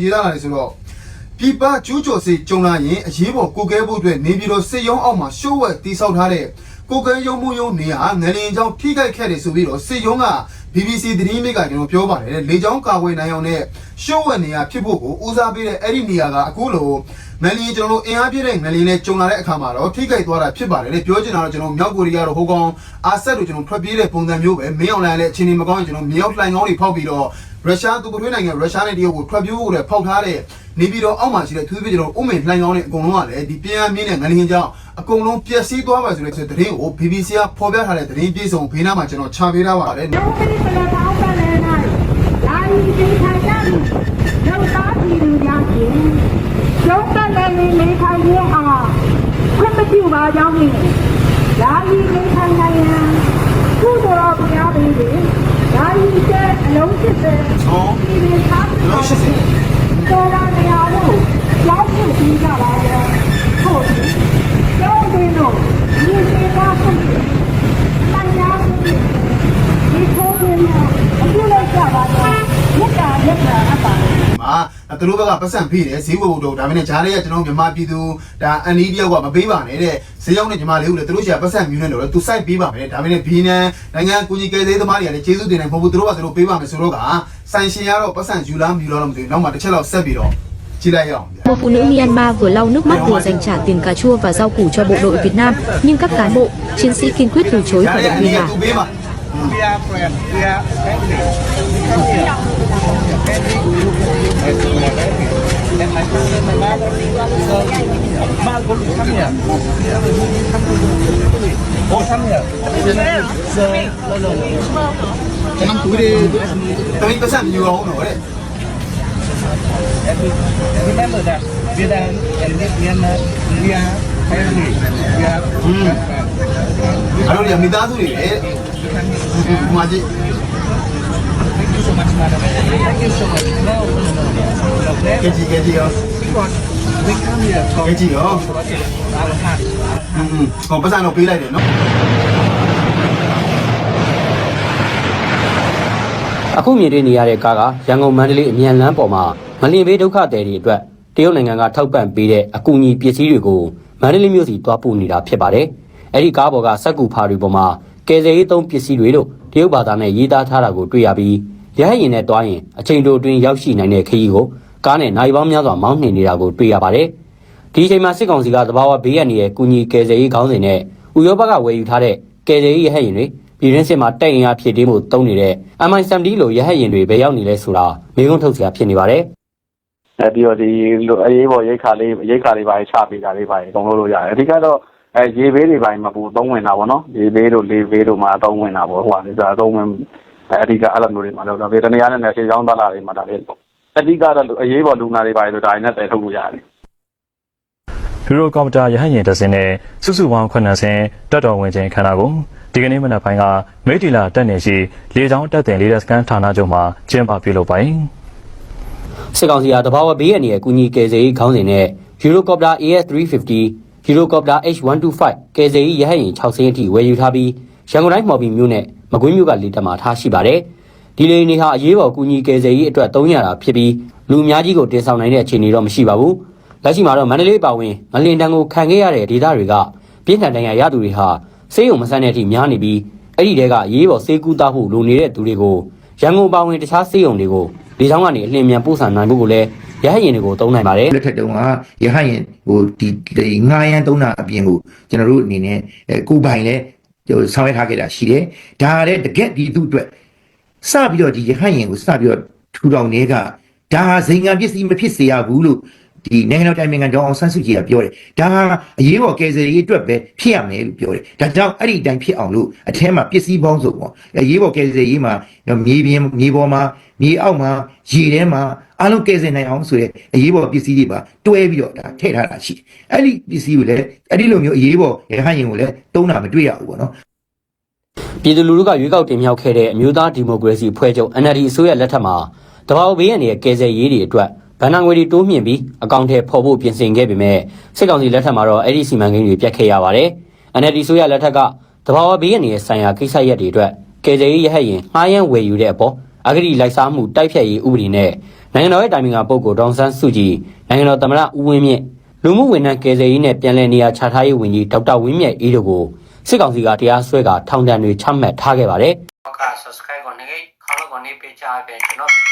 ရေးသားလာတယ်ဆိုတော့ပြပကျူးကျော်စစ်ကြုံလာရင်အရေးပေါ်ကိုကဲဖို့အတွက်နေပြည်တော်စစ်ရုံးအောက်မှာရှိုးဝက်တီဆောက်ထားတဲ့ကိုကဲရုံမှုရုံနေဟာငလင်ချောင်းထိခိုက်ခဲ့တယ်ဆိုပြီးတော့စစ်ရုံးက BBC သတင်းမိကကျွန်တော်ပြောပါတယ်လေကြောင်းကာဝယ်နိုင်အောင်နဲ့ရှိုးဝက်နေရာဖြစ်ဖို့ကိုဦးစားပေးတဲ့အဲ့ဒီနေရာကအခုလိုငလင်ကျွန်တော်တို့အင်အားပြည့်တဲ့ငလင်နဲ့ကြုံလာတဲ့အခါမှာတော့ထိခိုက်သွားတာဖြစ်ပါတယ်လေပြောချင်တာတော့ကျွန်တော်မြောက်ကိုရီးယားတို့ဟိုကောင်အာဆက်တို့ကျွန်တော်ထွက်ပြေးတဲ့ပုံစံမျိုးပဲမင်းအောင်လိုင်းလည်းအချင်းနေမကောင်းရင်ကျွန်တော်မြောက်လှိုင်ကောင်းတွေဖောက်ပြီးတော့ ရုရှားသူပထွေးနိုင်ငံရုရှားနဲ့တရုတ်ကိုထွက်ပြေးဖို့လည်းဖောက်ထားတဲ့နေပြီးတော့အောက်မှာရှိတဲ့သူပြည်ကျွန်တော်ဥမင်လှိုင်ကောင်းတွေအကုန်လုံးကလည်းဒီပြန်မင်းနဲ့ငလင်ကြောင်းအကုန်လုံးပျက်စီးသွားပါဆိုတဲ့သတင်းကို BBC ကဖော်ပြထားတဲ့သတင်းပြေဆုံးဘေးနားမှာကျွန်တော်ခြာပေးထားပါတယ်ဒုက္ခရိပလတောင်းပန်နေ၌ယာယီဒီထိုင်ကြသည်ဒုက္ခပြည်သူများဖြင့်ဒုက္ခလည်းနေထိုင်ခြင်းအားခွင့်မပြုပါကြောင်းဖြင့်ယာယီနေထိုင်နိုင်ရန်ကုသိုလ်တော်ဘုရားပေသည်ယာ ယီကျဲအလုံးစစ်စေဟောဒီဒီသာ လုံးရှိစေ တော်ရနေရာတို့ကြောင်းပြုပြီးကြပါရဲ့ဟုတ်ပြီကျောင်းတွင်တို့ဒီစေကားဆုံးတယ်တန်ရာဆုံးတယ်ဒီထိုးတွင်မှာအပြုလိုက်ကြပါတော့မြတ်တာမြတ်တာအပ်ပါလေ မှာ သူတို့ဘက်ကပတ်စံဖေးတယ်ဈေးဝယ်ဖို့တော့ဒါပေမဲ့ဂျားတွေကကျွန်တော်မြန်မာပြည်သူဒါအန်ဒီတယောက်ကမပေးပါနဲ့တဲ့ဈေးရောက်နေညီမလေးကိုလည်းသူတို့ရှာပတ်စံမြူးနေတော့သူစိုက်ပေးပါမယ်ဒါပေမဲ့ဘီနန်နိုင်ငံကူညီကယ်ဆယ်သမားတွေကလည်းကျေးဇူးတင်တယ်မဟုတ်ဘူးသူတို့ကသူတို့ပေးပါမယ်ဆိုတော့ကဆိုင်ရှင်ကတော့ပတ်စံယူလားမြူလားတော့မသိဘူးနောက်မှတစ်ချက်လောက်ဆက်ပြီးတော့ကြည့်လိုက်ရအောင်ဗျာ Một phụ nữ Myanmar vừa lau nước mắt vừa dành trả tiền cà chua và rau củ cho bộ đội Việt Nam, nhưng các cán bộ, chiến sĩ kiên quyết từ chối ဒါ và လည်း động အန viên ည်းက bà. သူပေးမှာ We are friends. We are family. And I told them my mother, so, Ma, go come here. Oh, come here. So, no, no, no. ကျွန်တော်သူတွေတမီးပတ်စံမြူအောင်တော့တဲ့ And we- remember that Vietnam and Myanmar, we are family. We are friends. အဲ့လိုလေမိသားစုတွေလေဒီ မှာကြည့် Thank you so much, madam. Thank you so much. No, no, no, no. No, ကဲ never. ကြည့်ကဲကြည့်ရော Because we come here for Cái gì hả? our heart. อืมဟောပတ်စံတော့ပေးလိုက်တယ်နော်အခုမြင်တွေ့နေရတဲ့ကားကရန်ကုန်မန္တလေးအမြန်လမ်းပေါ်မှာမလင်ဘေးဒုက္ခသည်တွေအတွက်တရုတ်နိုင်ငံကထောက်ပံ့ပေးတဲ့အကူအညီပစ္စည်းတွေကိုမန္တလေးမြို့စီတွားပို့နေတာဖြစ်ပါတယ်။အဲ့ဒီကားပေါ်ကစက်ကူဖာတွေပေါ်မှာ ကယ်ဆယ်ရေးသုံးပစ္စည်းတွေလို့တရုတ်ဘာသာနဲ့ရေးသားထားတာကိုတွေ့ရပြီးရဟတ်ရင်နဲ့တွားရင်အချိန်တိုအတွင်းရောက်ရှိနိုင်တဲ့ခရီးကိုကားနဲ့နိုင်ပေါင်းများစွာမောင်းနှင်နေတာကိုတွေ့ရပါတယ်။ဒီအချိန်မှာစစ်ကောင်စီကသဘာဝဘေးရန်ရဲ့ကုညီကယ်ဆယ်ရေးခေါင်းစဉ်နဲ့ဥရောပကဝယ်ယူထားတဲ့ကယ်ဆယ်ရေးရဟတ်ရင်တွေပြည်ရင်းစစ်မှာတိုက်ရင်အားဖြစ်တင်းမှုတုံးနေတဲ့ MI70 လိုရဟတ်ရင်တွေဘယ်ရောက်နေလဲဆိုတာမေးခွန်းထုတ်စရာဖြစ်နေပါတယ်အဲပြီးတော့ဒီလိုအရေးပေါ်ရိတ်ခါလေးရိတ်ခါလေးပါချပေးတာလေးပါအကုန်လုံးလို့ရတယ်အဓိကတော့ အဲရေဘေးတွေပိုင်းမှာပူသုံးဝင်တာပေါ့နော်ရေဘေးတို့လေဘေးတို့မှာသုံးဝင်တာပေါ့ဟိုဟာလေဒါသုံးဝင်အဲအဓိကအဲ့လိုမျိုးတွေမှာလို့တော့ဒီတနေရာနဲ့နဲ့ရှေးချောင်းသားလာတွေမှာဒါလေးအဓိကတော့အရေးပေါ်လူနာတွေပိုင်းဆိုဒါနဲ့တည်ထုတ်လို့ရတယ်ဘီရိုကွန်ပျူတာရဟတ်ယာဉ်တစ်စင်းနဲ့စုစုပေါင်း9ဆင်းတက်တော်ဝင်ခြင်းခန္ဓာကိုဒီကနေ့မနက်ပိုင်းကမိတ်တီလာတက်နေရှိလေကြောင်းတက်တင်လေးလက်စကန်ဌာနချုပ်မှာကျင်းပပြုလုပ်ပါတယ်စစ်ကောင်စီကတဘာဝဘေးရန်ရဲ့ကုညီကယ်ဆယ်ရေးခေါင်းစဉ်နဲ့ Eurocopter AS350 Eurocopter H125 ကယ်ဆယ်ရေးရဟတ်ယာဉ်6စင်းအထိဝယ်ယူထားပြီးရန်ကုန်တိုင်းမော်ဘီမြို့နဲ့မကွေးမြို့ကလေတပ်မှာထားရှိပါတယ်ဒီလေနေဟာအရေးပေါ်ကုညီကယ်ဆယ်ရေးအတွက်သုံးရတာဖြစ်ပြီးလူအများကြီးကိုတင်ဆောင်နိုင်တဲ့အခြေအနေတော့မရှိပါဘူးလက်ရှိမှာတော့မန္တလေးပါဝင်မလင်တန်းကိုခံခဲ့ရတဲ့ဒေသတွေကပြင်းထန်ဒဏ်ရာရသူတွေဟာစေယုံမဆန်းတဲ့အထိများနေပြီးအဲ့ဒီတဲကအရေးပေါ်စေကူတာဖို့လိုနေတဲ့သူတွေကိုရန်ကုန်ပါဝင်တခြားစေယုံတွေကိုလေကြောင်းကနေအလင်းမြန်ပို့ဆောင်နိုင်ဖို့ကိုလည်း ရဟတ်ယာဉ်တွေကိုသုံးနိုင်ပါတယ်လက်ထက်တုန်းကရဟရင်ဟိုဒီဒီငားရန်သုံးတာအပြင်ကိုကျွန်တော်တို့အနေနဲ့အဲကိုယ်ပိုင်လဲဟိုဆောင်ရွက်ထားခဲ့တာရှိတယ်ဒါကလည်းတကက်ဒီသူ့အတွက်စပြီးတော့ဒီရဟရင်ကိုစပြီးတော့ထူထောင်နေကဒါဟာဇိမ်ငံပစ္စည်းမဖြစ်စေရဘူးလို့ ဒီနိုင်ငံတော်တိုင်ပင်ခံဒေါအောင်ဆန်းစုကြည်ကပြောတယ်ဒါဟာအရေးပေါ်ကယ်ဆယ်ရေးအတွက်ပဲဖြစ်ရမယ်လို့ပြောတယ်ဒါကြောင့်အဲ့ဒီအတိုင်းဖြစ်အောင်လို့အထဲမှာပစ္စည်းပေါင်းစုံပေါ့အရေးပေါ်ကယ်ဆယ်ရေးမှာမြေပြင်မြေပေါ်မှာမြေအောက်မှာရေထဲမှာအားလုံးကယ်ဆယ်နိုင်အောင်ဆိုတဲ့အရေးပေါ်ပစ္စည်းတွေပါတွဲပြီးတော့ဒါထည့်ထားတာရှိတယ်အဲ့ဒီပစ္စည်းကိုလည်းအဲ့ဒီလိုမျိုးအရေးပေါ်ရဟန်းရင်ကိုလည်းသုံးတာမတွေ့ရဘူးပေါ့နော်ပြည်သူလူထုကရွေးကောက်တင်မြှောက်ခဲ့တဲ့အမျိုးသားဒီမိုကရေစီဖွဲ့ချုပ် NLD အစိုးရလက်ထက်မှာတဘာဝဘေးရန်ရဲ့ကယ်ဆယ်ရေးတွေအတွက် ဗန်နာငွေတွေတိုးမြင့်ပြီးအကောင့်ထဲပေါ်ဖို့ပြင်ဆင်ခဲ့ပေမဲ့စစ်ကောင်စီလက်ထက်မှာတော့အဲ့ဒီစီမံကိန်းတွေပြတ်ခဲ့ရပါတယ်။ NLD အစိုးရလက်ထက်ကတဘာဝဘေးရန်ရဲ့ဆိုင်ရာကိစ္စရပ်တွေအတွက်ကယ်ဆယ်ရေးရဟတ်ရင်ငှားရမ်းဝယ်ယူတဲ့အပေါ်အဂတိလိုက်စားမှုတိုက်ဖျက်ရေးဥပဒေနဲ့နိုင်ငံတော်ရဲ့တိုင်ပင်ခံပုဂ္ဂိုလ်ဒေါန်ဆန်းစုကြည်နိုင်ငံတော်သမ္မတဦးဝင်းမြင့်လူမှုဝန်ထမ်းကယ်ဆယ်ရေးနဲ့ပြည်내နေရာချထားရေးဝန်ကြီးဒေါက်တာဝင်းမြတ်အေးတို့ကိုစစ်ကောင်စီကတရားစွဲကထောင်ဒဏ်တွေချမှတ်ထားခဲ့ပါတယ်က subscribe ကိုနေခေါင်းကိုနေပေးချပေးကျွန်တော်ဗီဒီယို